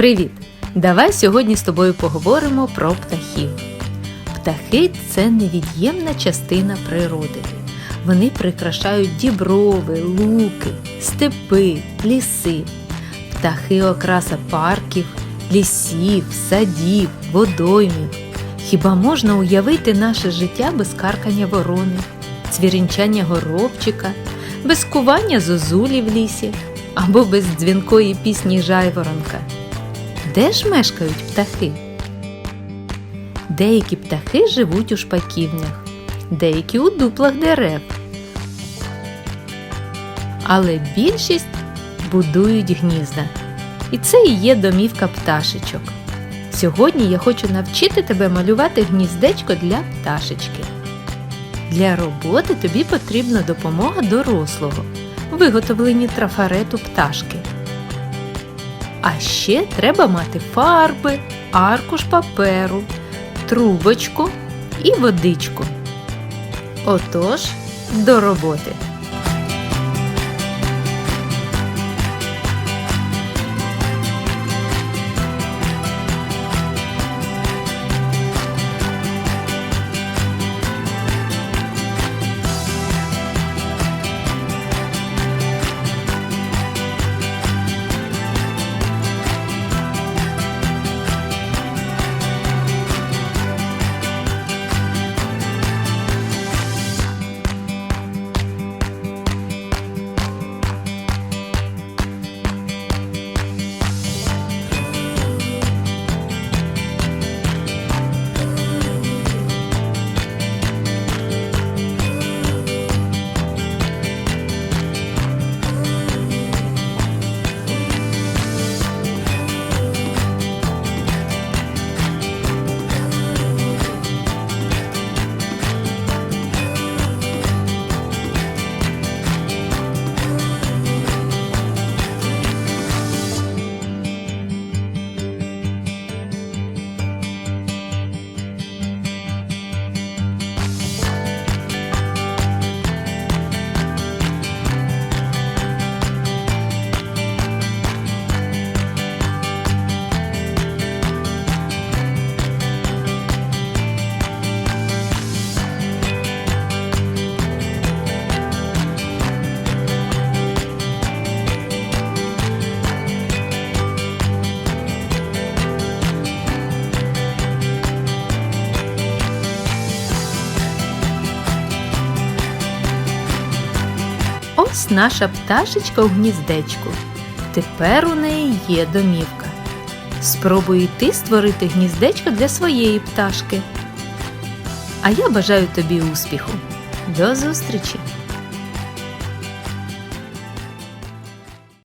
Привіт! Давай сьогодні з тобою поговоримо про птахів. Птахи це невід'ємна частина природи. Вони прикрашають діброви, луки, степи, ліси. Птахи окраса парків, лісів, садів, водоймів. Хіба можна уявити наше життя без каркання ворони, цвірінчання горобчика, без кування зозулі в лісі або без дзвінкої пісні жайворонка? Де ж мешкають птахи? Деякі птахи живуть у шпаківнях, деякі у дуплах дерев. Але більшість будують гнізда. І це і є домівка пташечок. Сьогодні я хочу навчити тебе малювати гніздечко для пташечки. Для роботи тобі потрібна допомога дорослого в виготовленні трафарету пташки. А ще треба мати фарби, аркуш паперу, трубочку і водичку. Отож, до роботи. Ось наша пташечка у гніздечку. Тепер у неї є домівка. Спробуй ти створити гніздечко для своєї пташки. А я бажаю тобі успіху. До зустрічі!